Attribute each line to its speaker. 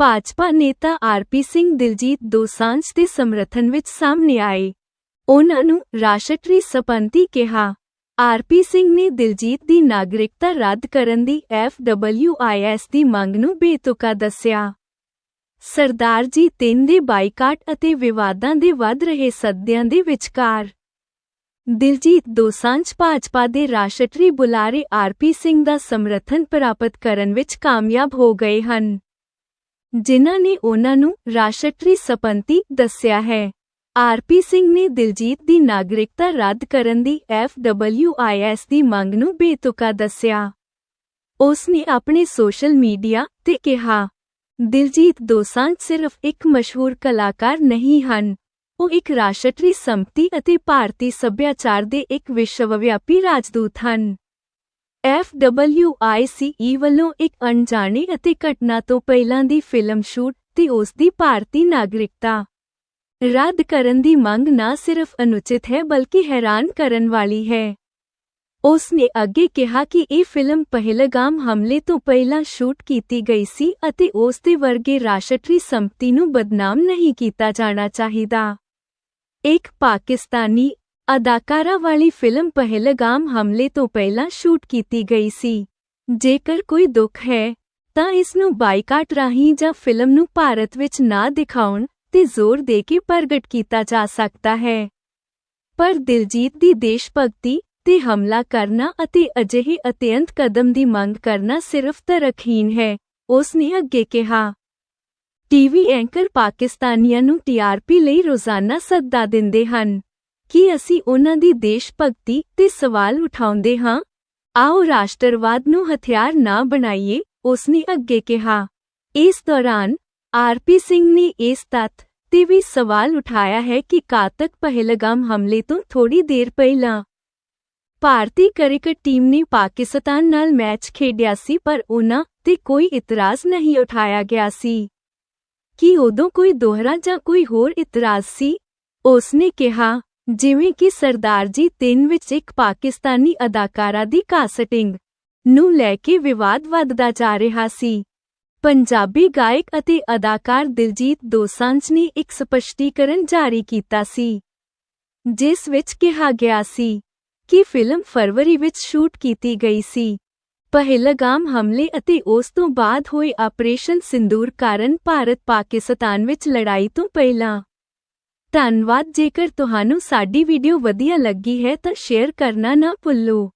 Speaker 1: ਭਾਜਪਾ ਨੇਤਾ ਆਰਪੀ ਸਿੰਘ, ਦਿਲਜੀਤ ਦੋਸਾਂਝ ਦੇ ਸਮਰਥਨ ਵਿੱਚ ਸਾਹਮਣੇ ਆਏ। ਉਹਨਾਂ ਨੂੰ ਰਾਸ਼ਟਰੀ ਸਪੰਤੀ ਕਿਹਾ। ਆਰਪੀ ਸਿੰਘ ਨੇ ਦਿਲਜੀਤ ਦੀ ਨਾਗਰਿਕਤਾ ਰੱਦ ਕਰਨ ਦੀ ਐਫਡਬਲਯੂਆਈਐਸ ਦੀ ਮੰਗ ਨੂੰ ਬੇਤੁਕਾ ਦੱਸਿਆ। ਸਰਦਾਰ ਜੀ, ਤਿੰਨ ਦੇ ਬਾਈਕਾਟ ਅਤੇ ਵਿਵਾਦਾਂ ਦੇ ਵੱਧ ਰਹੇ ਸੱਦਿਆਂ ਦੇ ਵਿਚਕਾਰ। ਦਿਲਜੀਤ ਦੋਸਾਂਝ ਭਾਜਪਾ ਦੇ ਰਾਸ਼ਟਰੀ ਬੁਲਾਰੇ ਆਰਪੀ ਸਿੰਘ ਦਾ ਸਮਰਥਨ ਪ੍ਰਾਪਤ ਕਰਨ ਵਿੱਚ ਕਾਮਯਾਬ ਹੋ ਗਏ ਹਨ। ਜਿਨ੍ਹਾਂ ਨੇ ਉਹਨਾਂ ਨੂੰ ਰਾਸ਼ਟਰੀ ਸਪੰਤੀ ਦੱਸਿਆ ਹੈ। ਆਰਪੀ ਸਿੰਘ ਨੇ ਦਿਲਜੀਤ ਦੀ ਨਾਗਰਿਕਤਾ ਰੱਦ ਕਰਨ ਦੀ ਐਫਡਬਲਯੂਆਈਐਸ ਦੀ ਮੰਗ ਨੂੰ ਬੇਤੁਕਾ ਦੱਸਿਆ। ਉਸ ਨੇ ਆਪਣੇ ਸੋਸ਼ਲ ਮੀਡੀਆ ਤੇ ਕਿਹਾ, ਦਿਲਜੀਤ ਦੋਸਾਂਝ ਸਿਰਫ ਇੱਕ ਮਸ਼ਹੂਰ ਕਲਾਕਾਰ ਨਹੀਂ ਹਨ। ਉਹ ਇੱਕ ਰਾਸ਼ਟਰੀ ਸੰਪਤੀ ਅਤੇ ਭਾਰਤੀ ਸੱਭਿਆਚਾਰ ਦੇ ਇੱਕ ਵਿਸ਼ਵਵਿਆਪੀ ਰਾਜਦੂਤ ਹਨ। ਐਫਡਬਲਯੂਆਈਸੀਈ ਵੱਲੋਂ ਇੱਕ ਅਣਜਾਣੇ ਅਤੇ ਘਟਨਾ ਤੋਂ ਪਹਿਲਾਂ ਦੀ ਫਿਲਮ ਸ਼ੂਟ ਤੇ ਉਸ ਦੀ ਭਾਰਤੀ ਨਾਗਰਿਕਤਾ। ਰੱਦ ਕਰਨ ਦੀ ਮੰਗ ਨਾ ਸਿਰਫ ਅਨੁਚਿਤ ਹੈ ਬਲਕਿ ਹੈਰਾਨ ਕਰਨ ਵਾਲੀ ਹੈ। ਉਸ ਨੇ ਅੱਗੇ ਕਿਹਾ ਕਿ ਇਹ ਫਿਲਮ ਪਹਿਲਗਾਮ ਹਮਲੇ ਤੋਂ ਪਹਿਲਾਂ ਸ਼ੂਟ ਕੀਤੀ ਗਈ ਸੀ ਅਤੇ ਉਸ ਦੇ ਵਰਗੇ ਰਾਸ਼ਟਰੀ ਸੰਪਤੀ ਨੂੰ ਬਦਨਾਮ ਨਹੀਂ ਕੀਤਾ ਜਾਣਾ ਚਾਹੀਦਾ। ਇੱਕ ਪਾਕਿਸਤਾਨੀ ਅਦਾਕਾਰਾ ਵਾਲੀ ਫਿਲਮ ਪਹਿਲਗਾਮ ਹਮਲੇ ਤੋਂ ਪਹਿਲਾਂ ਸ਼ੂਟ ਕੀਤੀ ਗਈ ਸੀ। ਜੇਕਰ ਕੋਈ ਦੁੱਖ ਹੈ, ਤਾਂ ਇਸ ਨੂੰ ਬਾਈਕਾਟ ਰਾਹੀਂ ਜਾਂ ਫਿਲਮ ਨੂੰ ਭਾਰਤ ਵਿੱਚ ਨਾ ਦਿਖਾਉਣ ਤੇ ਜ਼ੋਰ ਦੇ ਕੇ ਪ੍ਰਗਟ ਕੀਤਾ ਜਾ ਸਕਦਾ ਹੈ। ਪਰ ਦਿਲਜੀਤ ਦੀ ਦੇਸ਼ ਭਗਤੀ ਤੇ ਹਮਲਾ ਕਰਨਾ ਅਤੇ ਅਜਿਹੇ ਅਤਿਅੰਤ ਕਦਮ ਦੀ ਮੰਗ ਕਰਨਾ ਸਿਰਫ ਤਰਕਹੀਨ ਹੈ ਉਸ ਨੇ ਅੱਗੇ ਕਿਹਾ। ਟੀਵੀ ਐਂਕਰ ਪਾਕਿਸਤਾਨੀਆਂ ਨੂੰ ਟੀਆਰਪੀ ਲਈ ਰੋਜ਼ਾਨਾ ਸੱਦਾ ਦਿੰਦੇ ਹਨ। ਕੀ ਅਸੀਂ ਉਹਨਾਂ ਦੀ ਦੇਸ਼ ਭਗਤੀ ਤੇ ਸਵਾਲ ਉਠਾਉਂਦੇ ਹਾਂ। ਆਓ ਰਾਸ਼ਟਰਵਾਦ ਨੂੰ ਹਥਿਆਰ ਨਾ ਬਣਾਈਏ ਉਸ ਨੇ ਅੱਗੇ ਕਿਹਾ। ਇਸ ਦੌਰਾਨ ਆਰਪੀ ਸਿੰਘ ਨੇ ਇਸ ਤੱਥ ਤੇ ਵੀ ਸਵਾਲ ਉਠਾਇਆ ਹੈ ਕਿ ਕਾਤਕ ਪਹਿਲਗਾਮ ਹਮਲੇ ਤੋਂ ਥੋੜੀ ਦੇਰ ਪਹਿਲਾਂ ਭਾਰਤੀ ਕ੍ਰਿਕਟ ਟੀਮ ਨੇ ਪਾਕਿਸਤਾਨ ਨਾਲ ਮੈਚ ਖੇਡਿਆ ਸੀ, ਪਰ ਉਹਨਾਂ ਤੇ ਕੋਈ ਇਤਰਾਜ਼ ਨਹੀਂ ਉਠਾਇਆ ਗਿਆ ਸੀ। ਕੀ ਉਦੋਂ ਕੋਈ ਦੋਹਰਾ ਜਾਂ ਕੋਈ ਹੋਰ ਇਤਰਾਜ਼ ਸੀ? ਉਸ ਨੇ ਕਿਹਾ ਜਿਵੇਂ ਕਿ ਸਰਦਾਰ ਜੀ 3 ਵਿੱਚ ਇੱਕ ਪਾਕਿਸਤਾਨੀ ਅਦਾਕਾਰਾ ਦੀ ਕਾਸਟਿੰਗ ਨੂੰ ਲੈ ਕੇ ਵਿਵਾਦ ਵੱਧਦਾ ਜਾ ਰਿਹਾ ਸੀ। ਪੰਜਾਬੀ ਗਾਇਕ ਅਤੇ ਅਦਾਕਾਰ ਦਿਲਜੀਤ ਦੋਸਾਂਝ ਨੇ ਇੱਕ ਸਪਸ਼ਟੀਕਰਨ ਜਾਰੀ ਕੀਤਾ ਸੀ, ਜਿਸ ਵਿੱਚ ਕਿਹਾ ਗਿਆ ਸੀ ਕਿ ਫਿਲਮ ਫਰਵਰੀ ਵਿੱਚ ਸ਼ੂਟ ਕੀਤੀ ਗਈ ਸੀ। ਪਹਿਲਗਾਮ ਹਮਲੇ ਅਤੇ ਉਸ ਤੋਂ ਬਾਅਦ ਹੋਏ ਆਪਰੇਸ਼ਨ ਸਿੰਦੂਰ ਕਾਰਨ ਭਾਰਤ ਪਾਕਿਸਤਾਨ ਵਿੱਚ ਲੜਾਈ ਤੋਂ ਪਹਿਲਾਂ ਧੰਨਵਾਦ ਜੇਕਰ ਤੁਹਾਨੂੰ ਸਾਡੀ ਵੀਡੀਓ ਵਧੀਆ ਲੱਗੀ ਹੈ ਤਾਂ ਸ਼ੇਅਰ ਕਰਨਾ ਨਾ ਭੁੱਲੋ।